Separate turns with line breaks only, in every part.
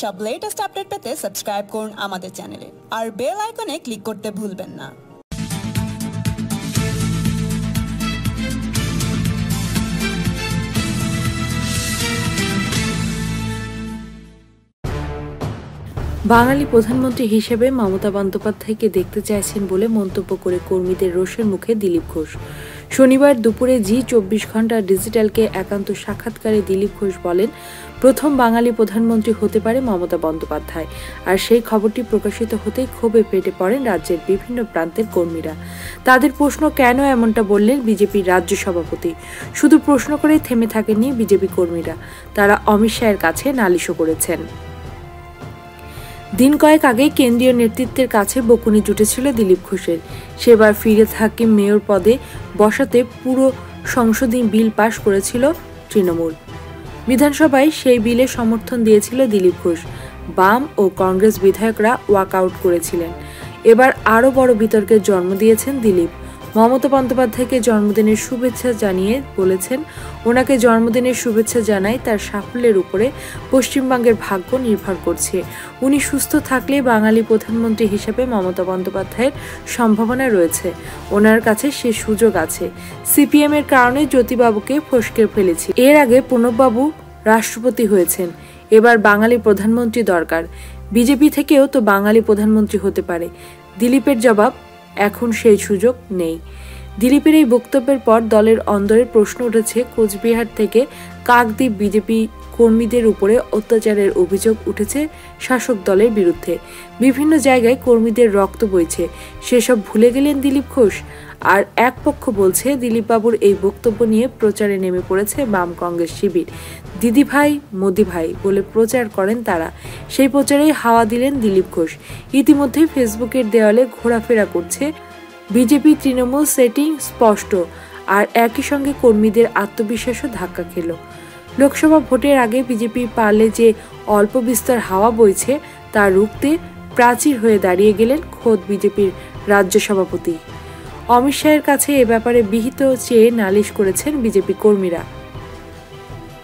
সব latest update পেতে subscribe করুন আমাদের চ্যানেলে আর বেল আইকনে ক্লিক করতে ভুলবেন না।
বাঙালি প্রধানমন্ত্রী হিসেবে মমতা বন্দ্যোপাধ্যায়কে দেখতে চাইছেন বলে মন্তব্য করে কর্মীদের রোষের মুখে দিলীপ ঘোষ। শনিবার দুপুরে জি চব্বিশ ঘণ্টা ডিজিটালকে একান্ত সাক্ষাৎকারে দিলীপ ঘোষ বলেন, প্রথম বাঙালি প্রধানমন্ত্রী হতে পারে মমতা বন্দ্যোপাধ্যায়। আর সেই খবরটি প্রকাশিত হতেই ক্ষোভে ফেটে পড়েন রাজ্যের বিভিন্ন প্রান্তের কর্মীরা। তাদের প্রশ্ন, কেন এমনটা বললেন বিজেপির রাজ্য সভাপতি? শুধু প্রশ্ন করেই থেমে থাকেননি বিজেপি কর্মীরা। তারা অমিত শাহের কাছে নালিশও করেছেন। দিন কয়েক আগে কেন্দ্রীয় নেতৃত্বের কাছে বকুনি জুটেছিল দিলীপ ঘোষের। সেবার ফিরে থাকি মেয়র পদে বসাতে পুরো সংশোধনী বিল পাশ করেছিল তৃণমূল। বিধানসভায় সেই বিলে সমর্থন দিয়েছিল দিলীপ ঘোষ। বাম ও কংগ্রেস বিধায়করা ওয়াকআউট করেছিলেন। এবার আরও বড় বিতর্কের জন্ম দিয়েছেন দিলীপ। মমতা বন্দ্যোপাধ্যায়কে জন্মদিনের শুভেচ্ছা জানিয়ে বলেছেন, ওনাকে জন্মদিনের শুভেচ্ছা জানাই তার সাফল্যের উপরে পশ্চিমবঙ্গের ভাগ্য নির্ভর করছে। উনি সুস্থ থাকলে বাঙালি প্রধানমন্ত্রী হিসেবে মমতা বন্দ্যোপাধ্যায়ের সম্ভাবনা রয়েছে। ওনার কাছে সে সুযোগ আছে। সিপিএম এর কারণে জ্যোতিবাবুকে ফসকে ফেলেছি। এর আগে প্রণববাবু রাষ্ট্রপতি হয়েছেন। এবার বাঙালি প্রধানমন্ত্রী দরকার। বিজেপি থেকেও তো বাঙালি প্রধানমন্ত্রী হতে পারে। দিলীপের জবাব এখন সেই সুযোগ নেই। দিলীপের এই বক্তব্যের পর দলের অন্দরের প্রশ্ন উঠেছে কোচবিহার থেকে কাকদ্বীপ বিজেপি কর্মীদের উপরে অত্যাচারের অভিযোগ উঠেছে শাসক দলের বিরুদ্ধে। বিভিন্ন জায়গায় কর্মীদের রক্ত বইছে। সেসব ভুলে গেলেন দিলীপ ঘোষ। আর এক পক্ষ বলছে, দিলীপবাবুর এই বক্তব্য নিয়ে প্রচারে নেমে পড়েছে বাম কংগ্রেস শিবির। দিদি ভাই, মোদি ভাই বলে প্রচার করেন তারা। সেই প্রচারেই হাওয়া দিলেন দিলীপ ঘোষ। ইতিমধ্যেই ফেসবুকের দেওয়ালে ঘোরাফেরা করছে বিজেপি তৃণমূল সেটিং স্পষ্ট। আর একই সঙ্গে কর্মীদের আত্মবিশ্বাসও ধাক্কা খেল। লোকসভা ভোটের আগে বিজেপি পারলে যে অল্প বিস্তর হাওয়া বইছে, তা রুখতে প্রাচীর হয়ে দাঁড়িয়ে গেলেন খোদ বিজেপির রাজ্য সভাপতি। অমিত শাহের কাছে এ ব্যাপারে বিহিত চেয়ে নালিশ করেছেন বিজেপি কর্মীরা।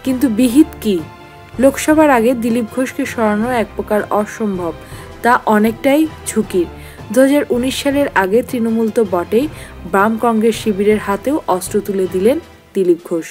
কিন্তু বিহিত কি? লোকসভার আগে দিলীপ ঘোষকে সরানো এক প্রকার অসম্ভব, তা অনেকটাই ঝুঁকির। দু হাজার উনিশ সালের আগে তৃণমূল তো বটেই, বাম কংগ্রেস শিবিরের হাতেও অস্ত্র তুলে দিলেন দিলীপ ঘোষ।